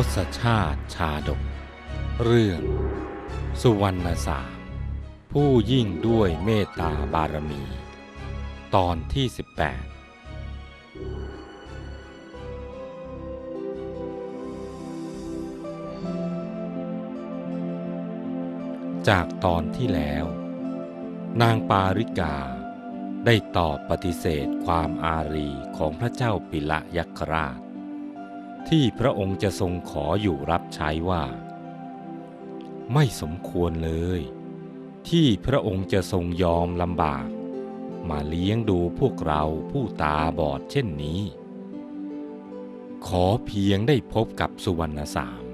ทศชาติชาดก เรื่อง สุวรรณสาผู้ยิ่งด้วยเมตตาบารมี ตอนที่ 18 จากตอนที่แล้ว นางปาริกาได้ตอบปฏิเสธความอารีของพระเจ้าปิละยักราช ที่พระองค์จะทรงขออยู่รับใช้ว่า ไม่สมควรเลย ที่พระองค์จะทรงยอมลำบาก มาเลี้ยงดูพวกเราผู้ตาบอดเช่นนี้ ขอเพียงได้พบกับสุวรรณสาม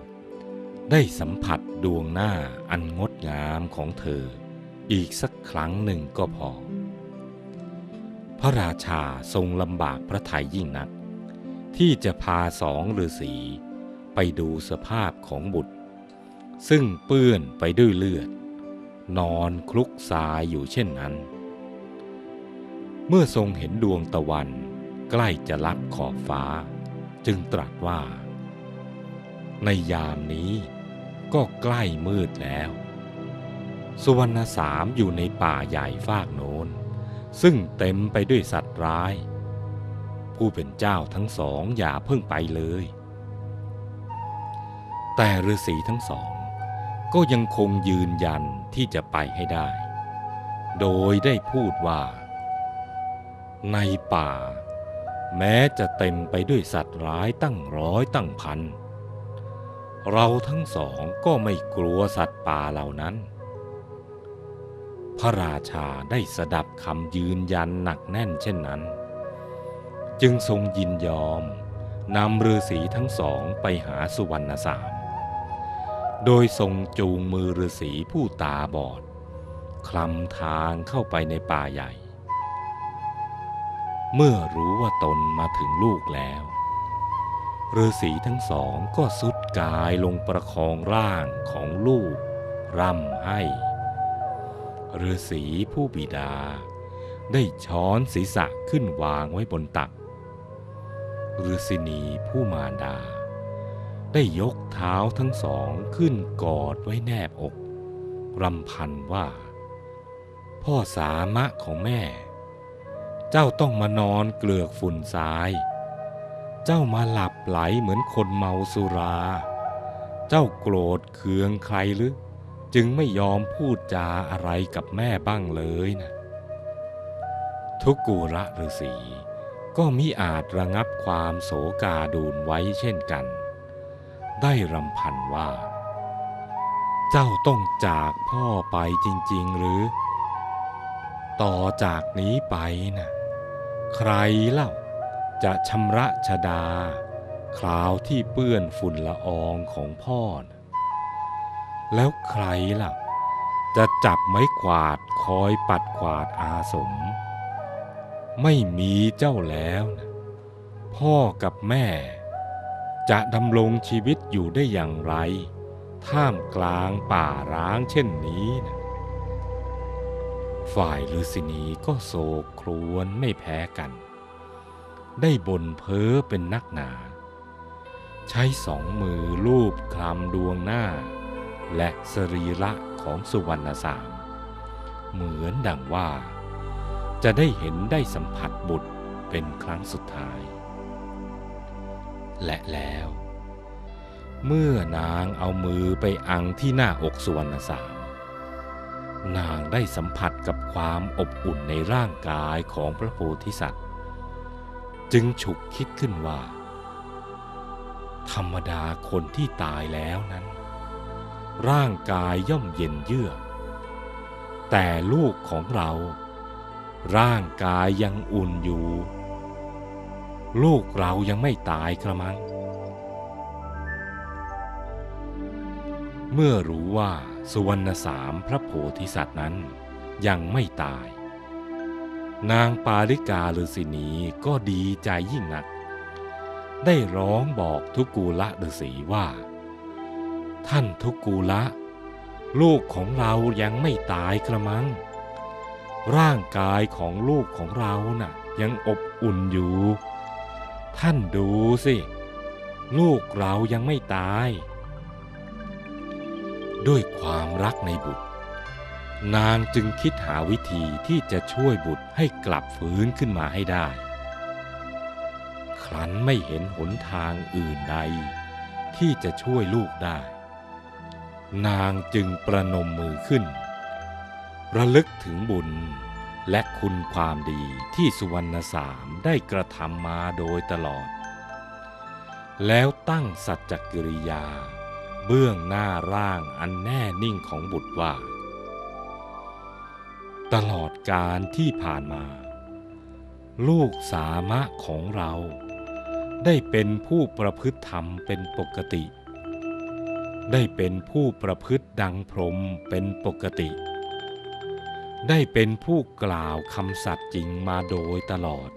ได้สัมผัสดวงหน้าอันงดงามของเธอ อีกสักครั้งหนึ่งก็พอ พระราชาทรงลำบากพระทัยยิ่งนัก ที่จะพาสองฤาษีไปดูสภาพของบุตร ซึ่งเปื้อนไปด้วยเลือด นอนคลุกทรายอยู่เช่นนั้น เมื่อทรงเห็นดวงตะวันใกล้จะลับขอบฟ้า จึงตรัสว่า ในยามนี้ก็ใกล้มืดแล้ว สุวรรณสามอยู่ในป่าใหญ่ฟากโน้น ซึ่งเต็มไปด้วยสัตว์ร้าย ผู้เป็นเจ้าทั้งสองอย่าเพิ่งไปเลย แต่ฤาษีทั้งสอง ก็ยังคงยืนยันที่จะไปให้ได้ โดยได้พูดว่า ในป่า แม้จะเต็มไปด้วยสัตว์ร้ายตั้งร้อยตั้งพัน เราทั้งสองก็ไม่กลัวสัตว์ป่าเหล่านั้นพระราชาได้สดับคำยืนยันหนักแน่นเช่นนั้น จึงทรงยินยอมนำฤาษีทั้งสองไปหาสุวรรณสาม โดยทรงจูงมือฤาษีผู้ตาบอด คลำทางเข้าไปในป่าใหญ่ เมื่อรู้ว่าตนมาถึงลูกแล้วฤาษีทั้งสองก็สุดกายลงประคองร่างของลูก ร่ำให้ฤาษีผู้บิดา ได้ช้อนศีรษะขึ้นวางไว้บนตัก ฤษินีผู้มารดา ได้ยกเท้าทั้งสองขึ้นกอดไว้แนบอกรำพันว่า พ่อสามะของแม่ เจ้าต้องมานอนเกลือกฝุ่นทราย เจ้ามาหลับไหลเหมือนคนเมาสุรา เจ้าโกรธเคืองใครหรือจึงไม่ยอมพูดจาอะไรกับแม่บ้างเลยนะ ทุกกูระฤาษี ก็มิอาจระงับความโศกาดูนไว้เช่นกัน ได้รำพันว่า เจ้าต้องจากพ่อไปจริง ๆ หรือ ต่อจากนี้ไปนะใครเล่าจะชำระชดาคราวที่เปื้อนฝุ่นละอองของพ่อนะแล้วใครล่ะ จะจับไม้กวาดคอยปัดกวาดอาสม ไม่มีเจ้าแล้วนะพ่อกับแม่ จะดำรงชีวิตอยู่ได้อย่างไร ท่ามกลางป่าร้างเช่นนี้นะฝ่ายฤาษินีก็โศกครวญไม่แพ้กัน ได้บ่นเพ้อเป็นนักหนา ใช้สองมือลูบคลำดวงหน้า และสรีระของสุวรรณสาม เหมือนดังว่า จะได้เห็นได้สัมผัสบุตรเป็นครั้งสุดท้าย และแล้ว เมื่อนางเอามือไปอังที่หน้าอกสุวรรณสาม นางได้สัมผัสกับความอบอุ่นในร่างกายของพระโพธิสัตว์ จึงฉุกคิดขึ้นว่า ธรรมดาคนที่ตายแล้วนั้น ร่างกายย่อมเย็นเยือกแต่ลูกของเรา ร่างกายยังอุ่นอยู่ ลูกเรายังไม่ตายกระมัง เมื่อรู้ว่าสุวรรณสามพระโพธิสัตว์นั้นยังไม่ตาย นางปาริกาฤาษินีก็ดีใจยิ่งนัก ได้ร้องบอกทุกูละฤาษีว่า ท่านทุกูละ ลูกของเรายังไม่ตายกระมัง ร่างกายของลูกของเราน่ะ ยังอบอุ่นอยู่ ท่านดูสิ ลูกเรายังไม่ตาย ด้วยความรักในบุตร นางจึงคิดหาวิธีที่จะช่วยบุตรให้กลับฟื้นขึ้นมาให้ได้ ครั้นไม่เห็นหนทางอื่นใด ที่จะช่วยลูกได้ นางจึงประนมมือขึ้น ระลึกถึงบุญ และคุณความดีที่สุวรรณสามได้กระทำมาโดยตลอด แล้วตั้งสัจจกิริยา เบื้องหน้าร่างอันแน่นิ่งของบุตรว่า ตลอดการที่ผ่านมา ลูกสามะของเราได้เป็นผู้ประพฤติธรรมเป็นปกติ ได้เป็นผู้ประพฤติดังพรมเป็นปกติ ได้เป็นผู้กล่าวคำสัตย์จริงมาโดยตลอด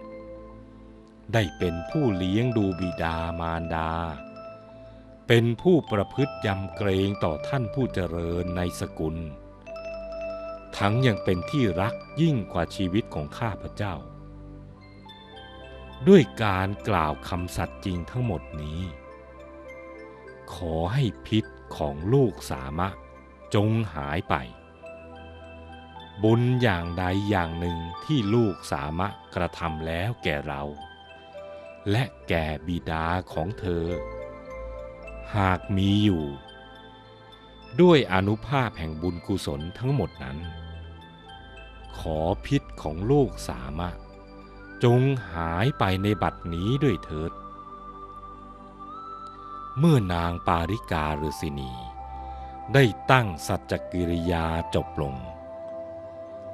ได้เป็นผู้เลี้ยงดูบิดามารดา เป็นผู้ประพฤติยำเกรงต่อท่านผู้เจริญในสกุล ทั้งยังเป็นที่รักยิ่งกว่าชีวิตของข้าพเจ้า ด้วยการกล่าวคำสัตย์จริงทั้งหมดนี้ ขอให้พิษของลูกสามะจงหายไป บุญอย่างใดอย่างหนึ่งที่ลูกสามะกระทำแล้วแก่เรา และแก่บิดาของเธอ หากมีอยู่ ด้วยอนุภาพแห่งบุญกุศลทั้งหมดนั้น ขอพิษของลูกสามะ จงหายไปในบัดนี้ด้วยเถิด เมื่อนางปาริกาฤษินีได้ตั้งสัจจกิริยาจบลง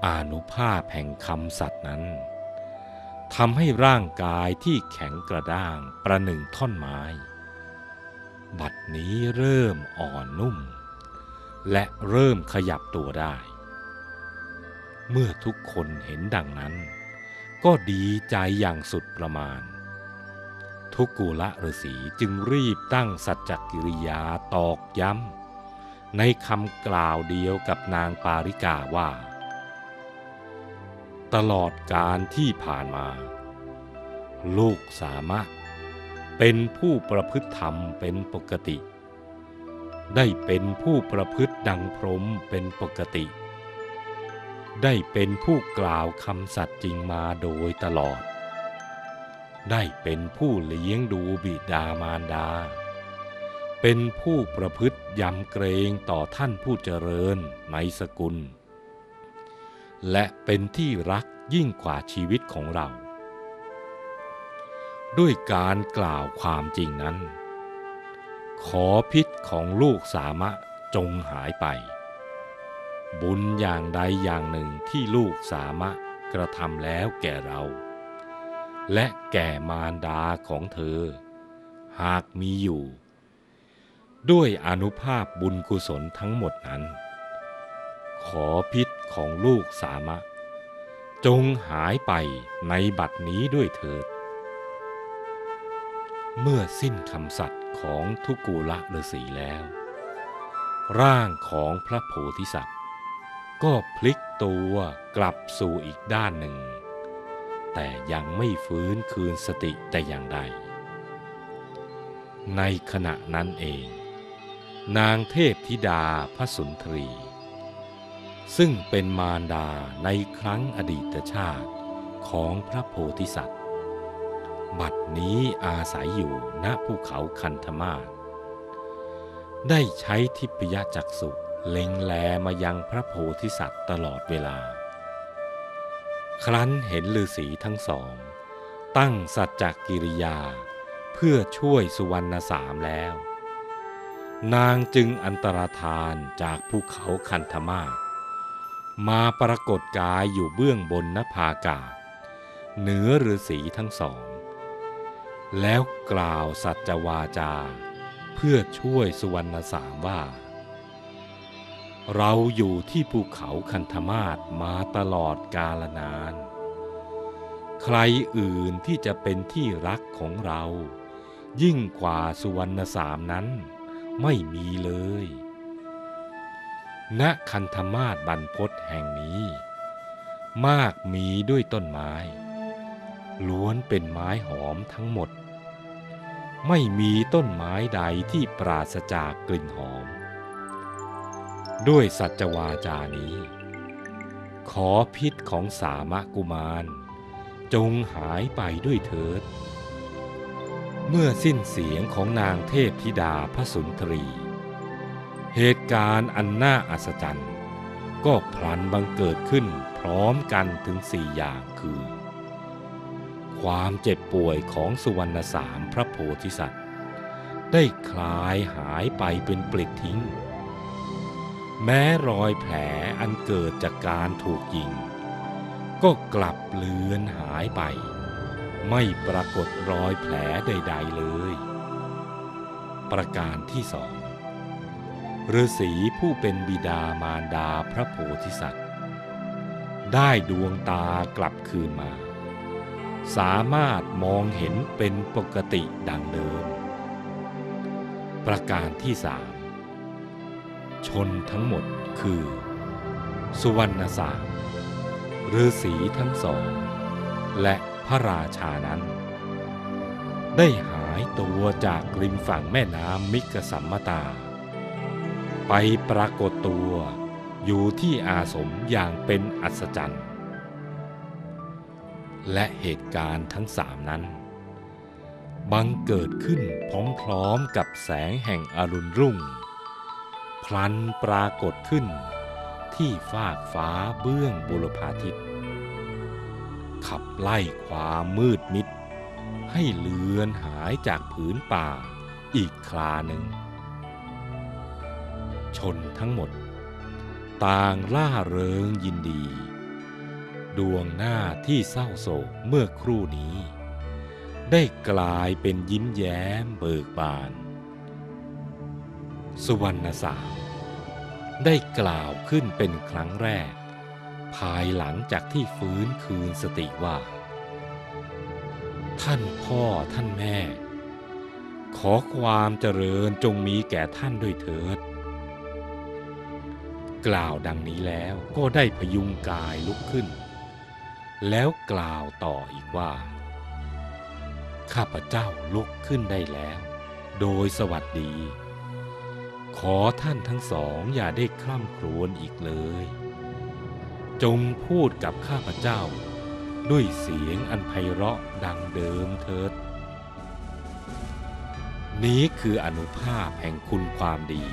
อานุภาพแห่งคำสัตย์นั้นทำให้ร่างกายที่แข็งกระด้างประหนึ่งท่อนไม้ บัดนี้เริ่มอ่อนนุ่ม และเริ่มขยับตัวได้ เมื่อทุกคนเห็นดังนั้น ก็ดีใจอย่างสุดประมาณ ทุกกุละฤาษีจึงรีบตั้งสัจจกิริยาตอกย้ำในคำกล่าวเดียวกับนางปาริกาว่า ตลอดการที่ผ่านมา ลูกสามารถเป็นผู้ประพฤติธรรมเป็นปกติ ได้เป็นผู้ประพฤติดังพรหมเป็นปกติ ได้เป็นผู้กล่าวคำสัตย์จริงมาโดยตลอด ได้เป็นผู้เลี้ยงดูบิดามารดา เป็นผู้ประพฤติยำเกรงต่อท่านผู้เจริญในสกุล และเป็นที่รักยิ่งกว่าชีวิตของเรา ด้วยการกล่าวความจริงนั้น ขอพิษของลูกสามะจงหายไป บุญอย่างใดอย่างหนึ่งที่ลูกสามะกระทำแล้วแก่เรา และแก่มารดาของเธอ หากมีอยู่ ด้วยอนุภาพบุญกุศลทั้งหมดนั้น ขอพิษของลูกสามะ จงหายไปในบัดนี้ด้วยเถิด เมื่อสิ้นคำสัตย์ของทุกูละฤาษีแล้ว ร่างของพระโพธิสัตว์ ก็พลิกตัวกลับสู่อีกด้านหนึ่ง แต่ยังไม่ฟื้นคืนสติแต่อย่างใด ในขณะนั้นเอง นางเทพธิดาพระสุนทรี ซึ่งเป็นมารดาในครั้งอดีตชาติของพระโพธิสัตว์ บัดนี้อาศัยอยู่ณภูเขาคันธมาศได้ใช้ทิพยจักษุเล็งแลมายังพระโพธิสัตว์ตลอดเวลา ครั้นเห็นฤาษีทั้งสอง ตั้งสัจจกิริยา เพื่อช่วยสุวรรณสามแล้ว นางจึงอันตรธานจากภูเขาคันธมาศ มาปรากฏกายอยู่เบื้องบนนภากาศเหนือฤาษีทั้งสอง แล้วกล่าวสัจวาจา เพื่อช่วยสุวรรณสามว่า เราอยู่ที่ภูเขาคันธมาศมาตลอดกาลนาน ใครอื่นที่จะเป็นที่รักของเรา ยิ่งกว่าสุวรรณสามนั้นไม่มีเลย ณคันธมาศบรรพตแห่งนี้ มากมีด้วยต้นไม้ ล้วนเป็นไม้หอมทั้งหมด ไม่มีต้นไม้ใดที่ปราศจากกลิ่นหอม ด้วยสัจวาจานี้ ขอพิษของสามะกุมารจงหายไปด้วยเถิด เมื่อสิ้นเสียงของนางเทพธิดาพระสุนทรี เหตุการณ์อันน่าอัศจรรย์ ก็พลันบังเกิดขึ้นพร้อมกันถึงสี่อย่างคือ ความเจ็บป่วยของสุวรรณสามพระโพธิสัตว์ ได้คลายหายไปเป็นปลิดทิ้ง แม้รอยแผลอันเกิดจากการถูกยิง ก็กลับเลือนหายไป ไม่ปรากฏรอยแผลใด ๆเลย ประการที่สอง ฤาษีผู้เป็นบิดามารดาพระโพธิสัตว์ ได้ดวงตากลับคืนมา สามารถมองเห็นเป็นปกติดังเดิม ประการที่สามชนทั้งหมดคือ สุวรรณสามฤาษีทั้งสอง และพระราชานั้น ได้หายตัวจากริมฝั่งแม่น้ำมิกสัมมตา ไปปรากฏตัวอยู่ที่อาสมอย่างเป็นอัศจรรย์ และเหตุการณ์ทั้งสามนั้น บังเกิดขึ้นพร้อมๆกับแสงแห่งอรุณรุ่ง พลันปรากฏขึ้นที่ฟากฟ้าเบื้องบุรพาทิตย์ขับไล่ความมืดมิด ให้เลือนหายจากผืนป่าอีกคราหนึ่ง ชนทั้งหมด ต่างล่าเริงยินดี ดวงหน้าที่เศร้าโศกเมื่อครู่นี้ ได้กลายเป็นยิ้มแย้มเบิกบาน สุวรรณสามได้กล่าวขึ้นเป็นครั้งแรก ภายหลังจากที่ฟื้นคืนสติว่า ท่านพ่อท่านแม่ขอความเจริญจงมีแก่ท่านด้วยเถิด กล่าวดังนี้แล้วก็ได้พยุงกายลุกขึ้น แล้วกล่าวต่ออีกว่า ข้าพเจ้าลุกขึ้นได้แล้ว โดยสวัสดี ขอท่านทั้งสองอย่าได้คร่ำครวญอีกเลย จงพูดกับข้าพเจ้า ด้วยเสียงอันไพเราะดังเดิมเถิด นี้คืออนุภาพแห่งคุณความดี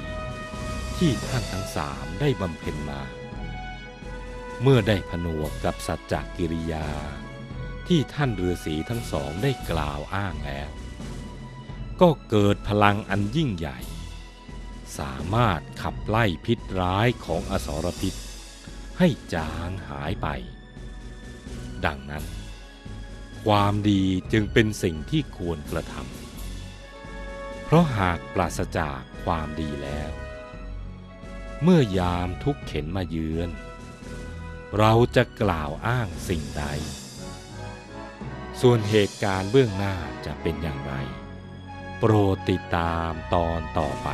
ที่ท่านทั้งสามได้บำเพ็ญมา เมื่อได้ผนวกกับสัจจกิริยา ที่ท่านฤาษีทั้งสองได้กล่าวอ้างแล้ว ก็เกิดพลังอันยิ่งใหญ่ สามารถขับไล่พิษร้ายของอสรพิษ ให้จางหายไป ดังนั้น ความดีจึงเป็นสิ่งที่ควรกระทำเพราะหากปราศจากความดีแล้ว เมื่อยามทุกเข็นมาเยือน เราจะกล่าวอ้างสิ่งใด ส่วนเหตุการณ์เบื้องหน้าจะเป็นอย่างไร โปรดติดตามตอนต่อไป